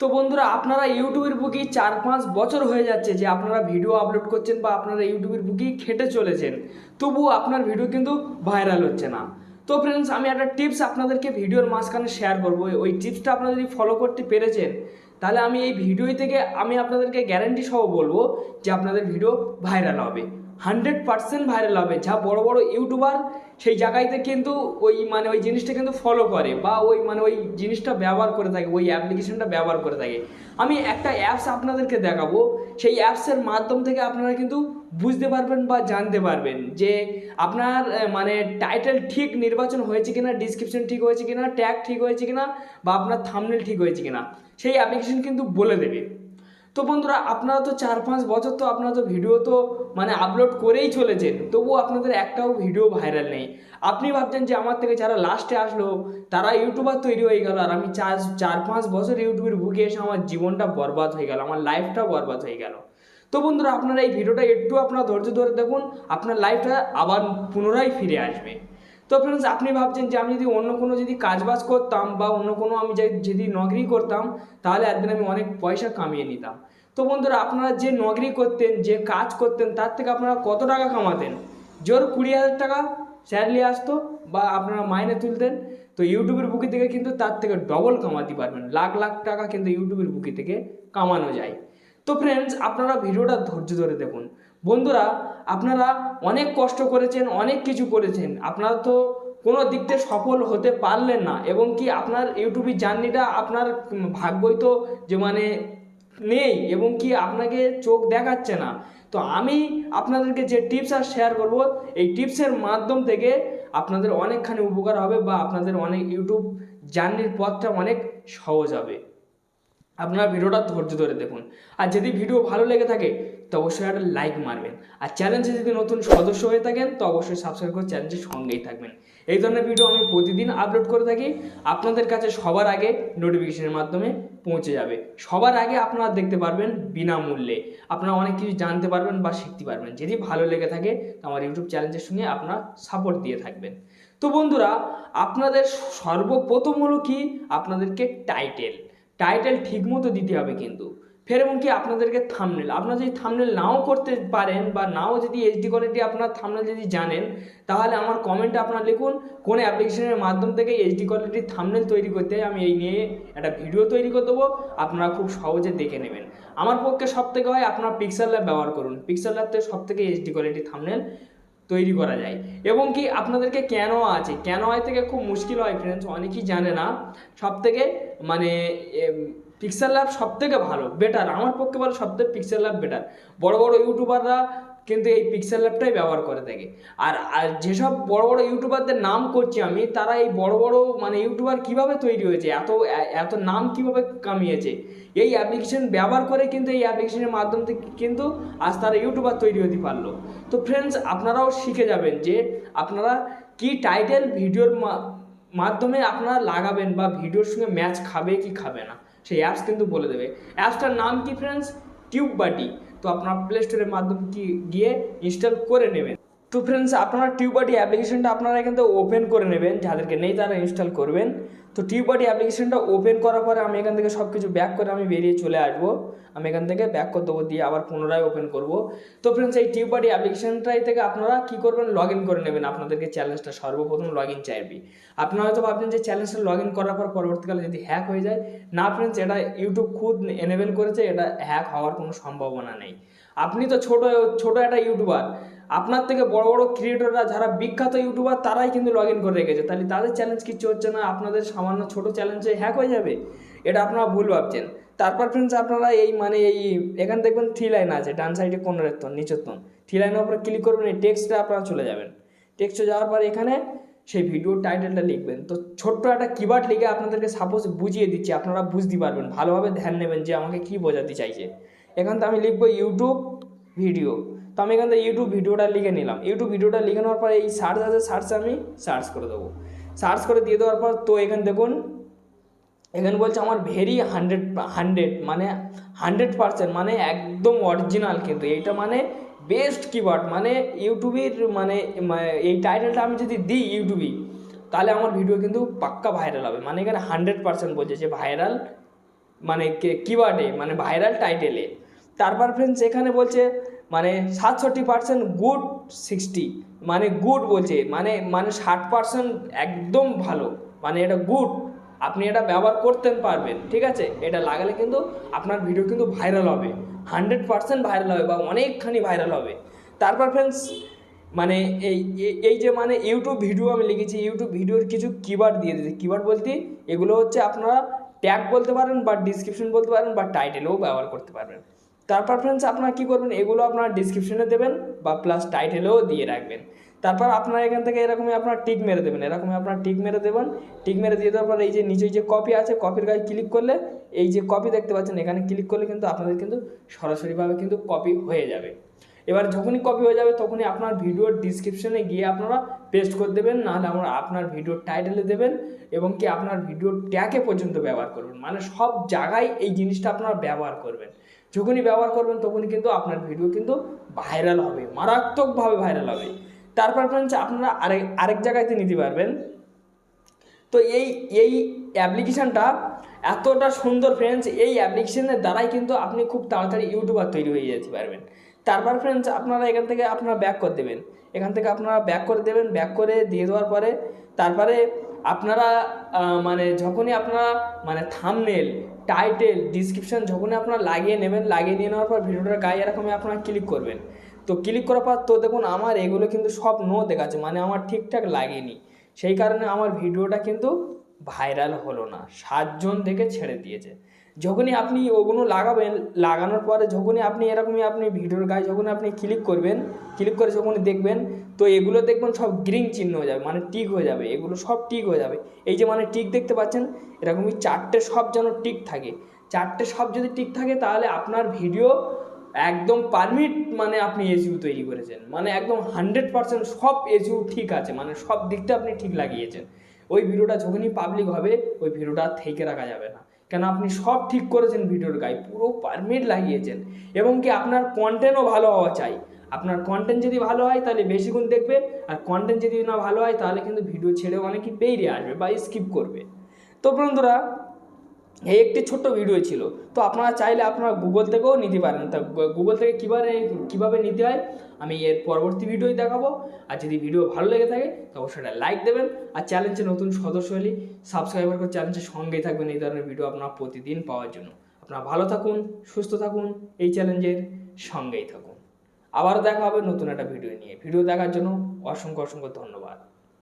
তো বন্ধুরা, আপনারা ইউটিউবের বুকি চার পাঁচ বছর হয়ে যাচ্ছে যে আপনারা ভিডিও আপলোড করছেন বা আপনারা ইউটিউবের বুকি খেটে চলেছেন। তবুও আপনার ভিডিও কিন্তু ভাইরাল হচ্ছে না। তো ফ্রেন্ডস আমি একটা টিপস আপনাদেরকে ভিডিওর মাঝখানে শেয়ার করব। ওই টিপসটা আপনারা যদি ফলো করতে পেরেছেন, তাহলে আমি এই ভিডিও থেকে আমি আপনাদেরকে গ্যারান্টি সহ বলব যে আপনাদের ভিডিও ভাইরাল হবে। হান্ড্রেড পার্সেন্ট ভাইরাল হবে। যা বড় বড় ইউটিউবার সেই জায়গাতে কিন্তু ওই মানে ওই জিনিসটা কিন্তু ফলো করে বা ওই মানে ওই জিনিসটা ব্যবহার করে থাকে, ওই অ্যাপ্লিকেশনটা ব্যবহার করে থাকে। আমি একটা অ্যাপস আপনাদেরকে দেখাবো, সেই অ্যাপসের মাধ্যম থেকে আপনারা কিন্তু বুঝতে পারবেন বা জানতে পারবেন যে আপনার মানে টাইটেল ঠিক নির্বাচন হয়েছে কিনা ডিসক্রিপশন ঠিক হয়েছে কিনা ট্যাগ ঠিক হয়েছে কিনা, বা আপনার থামনেল ঠিক হয়েছে কিনা, সেই অ্যাপ্লিকেশন কিন্তু বলে দেবে। তো বন্ধুরা, আপনারা তো চার পাঁচ বছর তো আপনারা তো ভিডিও তো মানে আপলোড করেই চলেছেন, তবুও আপনাদের একটাও ভিডিও ভাইরাল নেই। আপনি ভাবছেন যে আমার থেকে যারা লাস্টে আসলো, তারা ইউটিউবার তৈরি হয়ে গেল, আর আমি চার চার পাঁচ বছর ইউটিউবের বুকে এসে আমার জীবনটা বরবাদ হয়ে গেল, আমার লাইফটা বরবাদ হয়ে গেল। তো বন্ধুরা, আপনারা এই ভিডিওটা একটু আপনারা ধৈর্য ধরে দেখুন, আপনার লাইফটা আবার পুনরায় ফিরে আসবে। তো ফ্রেন্ডস আপনি ভাবছেন যে আমি যদি অন্য কোনো যদি কাজবাজ করতাম বা অন্য কোনো আমি যদি নকরি করতাম, তাহলে একদিন আমি অনেক পয়সা কামিয়ে নিতাম। তো বন্ধুরা, আপনারা যে নকরি করতেন, যে কাজ করতেন, তার থেকে আপনারা কত টাকা কামাতেন? জোর কুড়ি হাজার টাকা স্যালারি আসতো বা আপনারা মাইনে তুলতেন। তো ইউটিউবের বুকি থেকে কিন্তু তার থেকে ডবল কামাতে পারবেন। লাখ লাখ টাকা কিন্তু ইউটিউবের বুকি থেকে কামানো যায়। তো ফ্রেন্ডস আপনারা ভিডিওটা ধৈর্য ধরে দেখুন। বন্ধুরা, আপনারা অনেক কষ্ট করেছেন, অনেক কিছু করেছেন। আপনারা তো কোনো দিক দিয়ে সফল হতে পারলেন না এবং কি আপনার ইউটিউবের জার্নিটা আপনার ভাগ্যই তো যে মানে নেই এবং কি আপনাকে চোখ দেখাচ্ছে না। তো আমি আপনাদেরকে যে টিপস আর শেয়ার করব, এই টিপসের মাধ্যম থেকে আপনাদের অনেকখানি উপকার হবে বা আপনাদের অনেক ইউটিউব জার্নির পথটা অনেক সহজ হবে। আপনারা ভিডিওটা ধৈর্য ধরে দেখুন। আর যদি ভিডিও ভালো লেগে থাকে, তো অবশ্যই একটা লাইক মারবেন। আর চ্যানেলে যদি নতুন সদস্য হয়ে থাকেন, তো অবশ্যই সাবস্ক্রাইব করে চ্যানেলটির সঙ্গেই থাকবেন। এই ধরনের ভিডিও আমি প্রতিদিন আপলোড করে থাকি। আপনাদের কাছে সবার আগে নোটিফিকেশনের মাধ্যমে পৌঁছে যাবে। সবার আগে আপনারা দেখতে পারবেন বিনামূল্যে। আপনারা অনেক কিছু জানতে পারবেন বা শিখতে পারবেন। যদি ভালো লেগে থাকে, তো আমার ইউটিউব চ্যানেলের সঙ্গে আপনারা সাপোর্ট দিয়ে থাকবেন। তো বন্ধুরা, আপনাদের সর্বপ্রথম হলো কি? আপনাদেরকে টাইটেল টাইটেল ঠিকমতো দিতে হবে কিন্তু। ফের এমনকি আপনাদেরকে থামনেল আপনারা যদি থামনেল নাও করতে পারেন বা নাও যদি এইচডি কোয়ালিটি আপনার থামনেল যদি জানেন, তাহলে আমার কমেন্টে আপনারা লিখুন, কোন অ্যাপ্লিকেশনের মাধ্যম থেকে এইচডি কোয়ালিটির থামনেল তৈরি করতে আমি এই নিয়ে একটা ভিডিও তৈরি করে দেবো, আপনারা খুব সহজে দেখে নেবেন। আমার পক্ষে সব থেকে হয় আপনারা পিক্সেল ল্যাব ব্যবহার করুন। পিক্সেল ল্যাব থেকে সব থেকে এইচডি কোয়ালিটির থামনেল তৈরি করা যায়। এবং কি আপনাদেরকে কেন আছে? কেন আয় থেকে খুব মুশকিল হয় ফ্রেন্ডস অনেকেই জানে না। সব থেকে মানে পিক্সেল ল্যাব সব থেকে ভালো বেটার আমার পক্ষে বলে সব থেকে পিক্সেল ল্যাব বেটার বড় বড় ইউটিউবাররা কিন্তু এই পিক্সেল ল্যাবটাই ব্যবহার করে থাকে। আর আর যেসব বড় বড় ইউটিউবারদের নাম করছি আমি, তারা এই বড় বড় মানে ইউটিউবার কীভাবে তৈরি হয়েছে, এত এত নাম কীভাবে কামিয়েছে, এই অ্যাপ্লিকেশন ব্যবহার করে কিন্তু এই অ্যাপ্লিকেশনের মাধ্যম থেকে কিন্তু আজ তারা ইউটিউবার তৈরি হতে পারল। তো ফ্রেন্ডস আপনারাও শিখে যাবেন যে আপনারা কি টাইটেল ভিডিওর মাধ্যমে আপনারা লাগাবেন বা ভিডিওর সঙ্গে ম্যাচ খাবে কি খাবে না, সেই অ্যাপস কিন্তু বলে দেবে। অ্যাপসটার নাম কি ফ্রেন্ডস টিউব বাটি তো আপনার প্লে স্টোরের মাধ্যমে কি গিয়ে ইনস্টল করে নেবেন? তো ফ্রেন্ডস আপনারা টিউবাটি অ্যাপ্লিকেশনটা আপনারা কিন্তু ওপেন করে নেবেন। যাদেরকে নেই, তারা ইনস্টল করবেন। তো টিউবাটি অ্যাপ্লিকেশনটা ওপেন করার পরে আমি এখান থেকে সব কিছু ব্যাক করে আমি বেরিয়ে চলে আসব। আমি এখান থেকে ব্যাক করে দেবো, দিয়ে আবার পুনরায় ওপেন করব। তো ফ্রেন্ডস এই টিউবাটি অ্যাপ্লিকেশনটাই থেকে আপনারা কি করবেন? লগ করে নেবেন। আপনাদেরকে চ্যালেঞ্জটা সর্বপ্রথম লগ ইন চাইবি। আপনারা হয়তো ভাবছেন যে চ্যালেঞ্জটা লগ ইন করার পর পরবর্তীকালে যদি হ্যাক হয়ে যায়, না ফ্রেন্ডস এটা ইউটিউব খুদ এনেবেল করেছে, এটা হ্যাক হওয়ার কোনো সম্ভাবনা নেই। আপনি তো ছোটো ছোটো একটা ইউটিউবার আপনার থেকে বড় বড় ক্রিয়েটররা যারা বিখ্যাত ইউটিউবার তারাই কিন্তু লগ ইন করে রেখেছে। তাহলে তাদের চ্যালেঞ্জ কিচ্ছু হচ্ছে না, আপনাদের সামান্য ছোট চ্যালেঞ্জে হ্যাক হয়ে যাবে। এটা আপনারা ভুল ভাবছেন। তারপর ফ্রেন্ডস আপনারা এই মানে এই, এখানে দেখবেন থ্রি লাইন আছে, ডান সাইডে কোনের তন নিচের তন থ্রি লাইনের উপরে ক্লিক করবেন, এই টেক্সটটা আপনারা চলে যাবেন। টেক্সটে যাওয়ার পর এখানে সেই ভিডিওর টাইটেলটা লিখবেন। তো ছোট্ট একটা কিবার্ড লিখে আপনাদেরকে সাপোজ বুঝিয়ে দিচ্ছি, আপনারা বুঝতে পারবেন। ভালোভাবে ধ্যান নেবেন যে আমাকে কি বোঝাতে চাইছে। এখান থেকে আমি লিখব ইউটিউব ভিডিও তো আমি এখান থেকে ইউটিউব ভিডিওটা লিখে নিলাম। ইউটিউব ভিডিওটা লিখে নেওয়ার পর এই সার্চ আছে সার্চ আমি সার্চ করে দেবো। সার্চ করে দিয়ে দেওয়ার পর তো এখান দেখুন, এখানে বলছে আমার ভেরি হান্ড্রেড হান্ড্রেড মানে হান্ড্রেড পার্সেন্ট মানে একদম অরিজিনাল কিন্তু। এইটা মানে বেস্ট কিওয়ার্ড মানে ইউটিউবের মানে এই টাইটেলটা আমি যদি দিই ইউটিউবে তাহলে আমার ভিডিও কিন্তু পাক্কা ভাইরাল হবে। মানে এখানে হান্ড্রেড পার্সেন্ট বলছে যে ভাইরাল মানে কিওয়ার্ডে মানে ভাইরাল টাইটেলে তারপর ফ্রেন্ডস এখানে বলছে মানে সাতষট্টি পার্সেন্ট গুড সিক্সটি মানে গুড বলছে মানে মানে ষাট পার্সেন্ট একদম ভালো মানে এটা গুড আপনি এটা ব্যবহার করতে পারবেন, ঠিক আছে? এটা লাগালে কিন্তু আপনার ভিডিও কিন্তু ভাইরাল হবে হান্ড্রেড পার্সেন্ট ভাইরাল হবে বা অনেকখানি ভাইরাল হবে। তারপর ফ্রেন্ডস মানে এই, এই- যে মানে ইউটিউব ভিডিও আমি লিখেছি ইউটিউব ভিডিওর কিছু কিওয়ার্ড দিয়ে দিয়েছি। কিওয়ার্ড বলতে এগুলো হচ্ছে আপনারা ট্যাগ বলতে পারেন বা ডিসক্রিপশন বলতে পারেন বা টাইটেলেও ব্যবহার করতে পারবেন। তারপর ফ্রেন্ডস আপনারা কী করবেন? এগুলো আপনারা ডিসক্রিপশনে দেবেন বা প্লাস টাইটেলেও দিয়ে রাখবেন। তারপর আপনারা এখান থেকে এরকমই আপনার টিক মেরে দেবেন। এরকমই আপনার টিক মেরে দেবেন। টিক মেরে দিয়ে দেওয়ার পর এই যে নিচে যে কপি আছে কপির গায়ে ক্লিক করলে এই যে কপি দেখতে পাচ্ছেন, এখানে ক্লিক করলে কিন্তু আপনাদের কিন্তু সরাসরিভাবে কিন্তু কপি হয়ে যাবে। এবার যখনই কপি হয়ে যাবে, তখনই আপনার ভিডিওর ডিসক্রিপশনে গিয়ে আপনারা পেস্ট করে দেবেন, নাহলে আমরা আপনার ভিডিওর টাইটেলে দেবেন এবং কি আপনার ভিডিওর ট্যাগে পর্যন্ত ব্যবহার করবেন। মানে সব জায়গায় এই জিনিসটা আপনারা ব্যবহার করবেন। যখনই ব্যবহার করবেন তখনই কিন্তু আপনার ভিডিও কিন্তু ভাইরাল হবে, মারাত্মকভাবে ভাইরাল হবে। তারপর ফ্রেন্ডস আপনারা আরেক আরেক জায়গাতে নিতে পারবেন। তো এই এই অ্যাপ্লিকেশানটা এতটা সুন্দর ফ্রেন্ডস এই অ্যাপ্লিকেশনের দ্বারাই কিন্তু আপনি খুব তাড়াতাড়ি ইউটিউবার তৈরি হয়ে যেতে পারবেন। তারপর ফ্রেন্ডস আপনারা এখান থেকে আপনারা ব্যাক করে দেবেন। এখান থেকে আপনারা ব্যাক করে দেবেন ব্যাক করে দিয়ে দেওয়ার পরে তারপরে আপনারা মানে যখনই আপনারা মানে থামনেল টাইটেল ডিসক্রিপশন যখনই আপনারা লাগিয়ে নেবেন, লাগিয়ে নিয়ে নেওয়ার পর ভিডিওটার গায়ে এরকমই আপনারা ক্লিক করবেন। তো ক্লিক করার পর তো দেখুন আমার এগুলো কিন্তু সব নো দেখাচ্ছে মানে আমার ঠিকঠাক লাগেনি। সেই কারণে আমার ভিডিওটা কিন্তু ভাইরাল হলো না, সাতজন থেকে ছেড়ে দিয়েছে। যখনই আপনি ওগুলো লাগাবেন, লাগানোর পরে যখনই আপনি এরকমই আপনি ভিডিওর গায়ে যখন আপনি ক্লিক করবেন ক্লিক করে যখনই দেখবেন, তো এগুলো দেখবেন সব গ্রিন চিহ্ন হয়ে যাবে মানে টিক হয়ে যাবে, এগুলো সব টিক হয়ে যাবে। এই যে মানে টিক দেখতে পাচ্ছেন, এরকমই চারটে সব যেন টিক থাকে। চারটে সব যদি টিক থাকে, তাহলে আপনার ভিডিও একদম পারমিট মানে আপনি এসইউ তৈরি করেছেন। মানে একদম হান্ড্রেড পার্সেন্ট সব এসইউ ঠিক আছে মানে সব দিকটা আপনি ঠিক লাগিয়েছেন। ওই ভিডিওটা যখনই পাবলিক হবে, ওই ভিডিওটা থেকে রাখা যাবে না। কেন আপনি সব ঠিক করেছেন ভিডিওর গায়ে, পুরো পারমিট লাগিয়েছেন। এবং কি আপনার কন্টেন্টও ভালো হওয়া চাই। আপনার কন্টেন্ট যদি ভালো হয় তাহলে বেশিক্ষণ দেখবে, আর কন্টেন্ট যদি না ভালো হয় তাহলে কিন্তু ভিডিও ছেড়ে অনেকেই বেরিয়ে আসবে বা স্কিপ করবে। তো বন্ধুরা, এই একটি ছোট্ট ভিডিও ছিল। তো আপনারা চাইলে আপনারা গুগল থেকেও নিতে পারেন। তা গুগল থেকে কীভাবে কীভাবে নিতে হয়? আমি এর পরবর্তী ভিডিওই দেখাবো। আর যদি ভিডিও ভালো লেগে থাকে, তো অবশ্যই একটা লাইক দেবেন। আর চ্যালেঞ্জে নতুন সদস্য হলে সাবস্ক্রাইবার করে চ্যালেঞ্জের সঙ্গেই থাকবেন এই ধরনের ভিডিও আপনারা প্রতিদিন পাওয়ার জন্য। আপনারা ভালো থাকুন, সুস্থ থাকুন, এই চ্যালেঞ্জের সঙ্গেই থাকুন। আবার দেখা হবে নতুন একটা ভিডিও নিয়ে। ভিডিও দেখার জন্য অসংখ্য অসংখ্য ধন্যবাদ।